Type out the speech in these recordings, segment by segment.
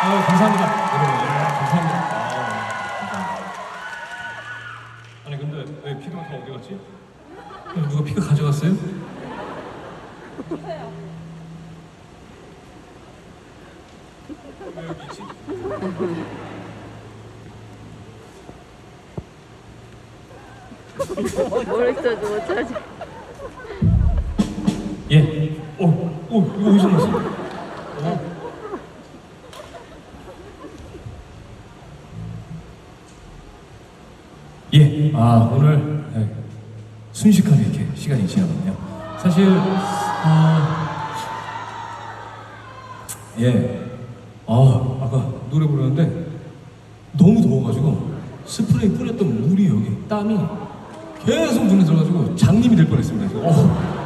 아, 감사합니다. 여러분, 아, 감사합니다. 아, 감사합니다. 아니 근데 왜 피가 다 어디 갔지? 야, 누가 피가 가져갔어요? 왜 여기 있지? 모르겠어도 못하지. 예. 오, 오, 이거 어디서 났어? 어. 예. 아 오늘 네, 순식간에 이렇게 시간이 지나갔네요. 사실 아 예. 아 아까 노래 부르는데 너무 더워가지고 스프레이 뿌렸던 물이 여기 땀이 계속 눈에 들어가지고 장님이 될 뻔했습니다. 어.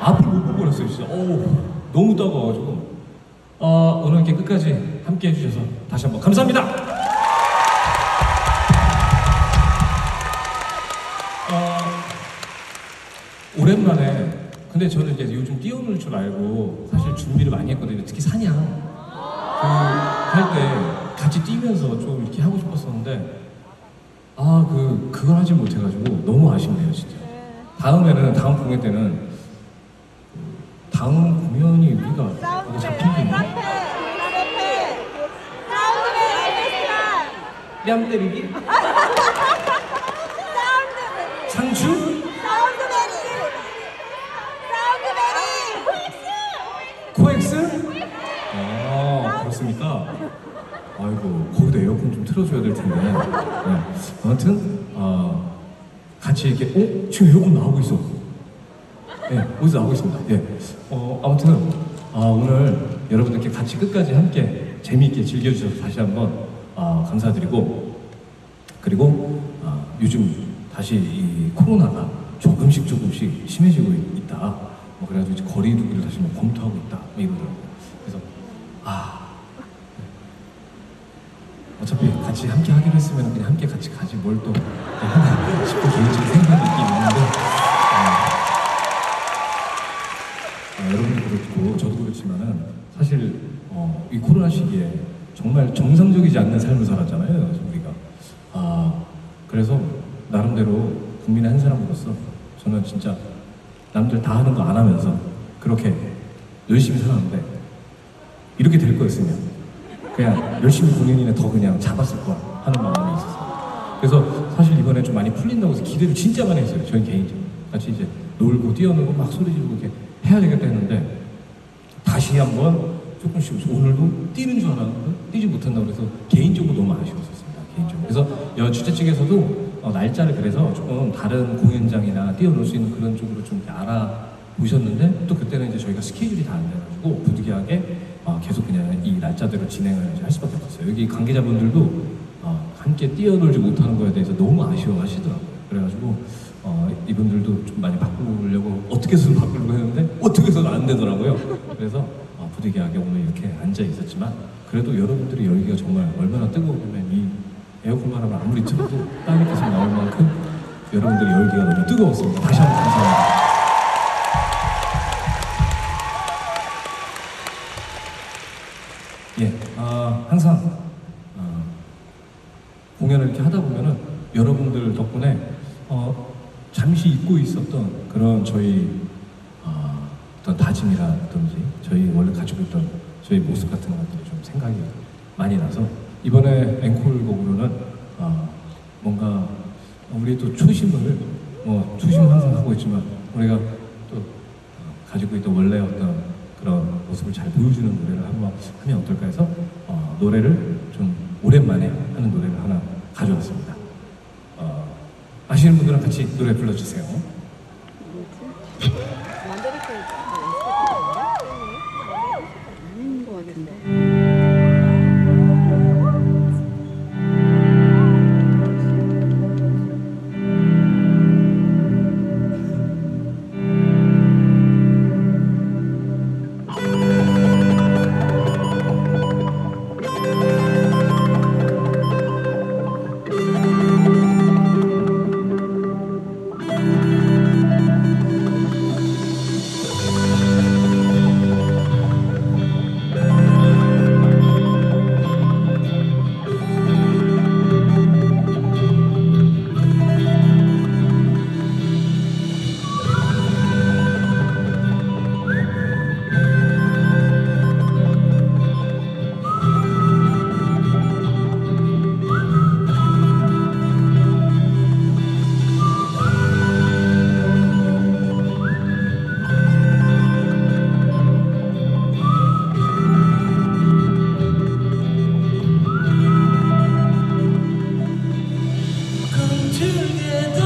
앞을 못 보고 그랬어요, 진짜. 어우, 너무 따가워가지고. 어, 오늘 이렇게 끝까지 함께 해주셔서 다시 한번 감사합니다! 오랜만에, 근데 저는 이제 요즘 뛰어놀 줄 알고 사실 준비를 많이 했거든요. 특히 사냥. 그, 할때 같이 뛰면서 좀 이렇게 하고 싶었었는데, 아, 그, 그걸 하지 못해가지고 너무 아쉽네요, 진짜. 다음에는, 다음 공연 때는 다음 공연이 우리가 이거 잡힌 게 있나? 뺨 때리기? 상추? 코엑스? 아 그렇습니까? 아이고 거기다 에어컨 좀 틀어줘야 될 텐데 네. 아무튼 아 같이 이렇게 어? 지금 에어컨 나오고 있어 네, 어디서 나오고 있습니다. 예. 어, 아무튼 아, 오늘 여러분들께 같이 끝까지 함께 재미있게 즐겨주셔서 다시 한번 아, 감사드리고 그리고 아, 요즘 다시 이 코로나가 조금씩 조금씩 심해지고 있- 있다. 뭐 그래가지고 이제 거리두기를 다시 뭐 검토하고 있다. 뭐 이러더라고요. 그래서 아. 어차피 같이 함께 하기로 했으면 그냥 함께 같이 가지 뭘 또. 하나 싶은 개인적인 생각이 있긴 있는데. 어, 어, 여러분도 그렇고 저도 그렇지만은 사실 어, 이 코로나 시기에 정말 정상적이지 않는 삶을 살았잖아요 우리가. 아. 그래서 나름대로 국민의 한 사람으로서 저는 진짜 남들 다 하는 거 안 하면서 그렇게 열심히 살았는데 이렇게 될 거였으면 그냥 열심히 공연이나 더 그냥 잡았을 거야 하는 마음이 있었어요. 그래서 사실 이번에 좀 많이 풀린다고 해서 기대를 진짜 많이 했어요. 저희 개인적으로 같이 이제 놀고 뛰어놀고 막 소리 지르고 이렇게 해야 되겠다 했는데 다시 한번 조금씩 오늘도 뛰는 줄 알았는데 뛰지 못한다고 그래서 개인적으로 너무 아쉬웠었습니다. 개인적으로. 그래서 여 주최 측에서도 어, 날짜를 그래서 조금 다른 공연장이나 뛰어놀 수 있는 그런 쪽으로 좀 알아보셨는데 또 그때는 이제 저희가 스케줄이 다 안 돼가지고 부득이하게 어, 계속 그냥 이 날짜대로 진행을 이제 할 수밖에 없었어요. 여기 관계자분들도 어, 함께 뛰어놀지 못하는 거에 대해서 너무 아쉬워하시더라고요. 그래가지고 어, 이분들도 좀 많이 바꾸려고 어떻게 해서든 바꾸려고 했는데 어떻게 해서는 안 되더라고요. 그래서 어, 부득이하게 오늘 이렇게 앉아 있었지만 그래도 여러분들의 열기가 정말 얼마나 뜨거우면 이 에어컨 바람을 아무리 틀어도 땀이 계속 나올 만큼 여러분들의 열기가 너무 뜨거웠습니다. 다시 한 번 감사합니다. 예, 아, 항상 어, 공연을 이렇게 하다 보면은 여러분들 덕분에 어, 잠시 잊고 있었던 그런 저희 어, 어떤 다짐이라든지 저희 원래 가지고 있던 저희 모습 같은 것들이 좀 생각이 많이 나서 이번에 앵콜곡으로는 어, 뭔가 우리 또 초심을 뭐 초심은 항상 하고 있지만 우리가 또 어, 가지고 있던 원래 어떤 그런 모습을 잘 보여주는 노래를 한번 하면 어떨까 해서 어, 노래를 좀 오랜만에 하는 노래를 하나 가져왔습니다. 어, 아시는 분들은 같이 노래 불러주세요. to get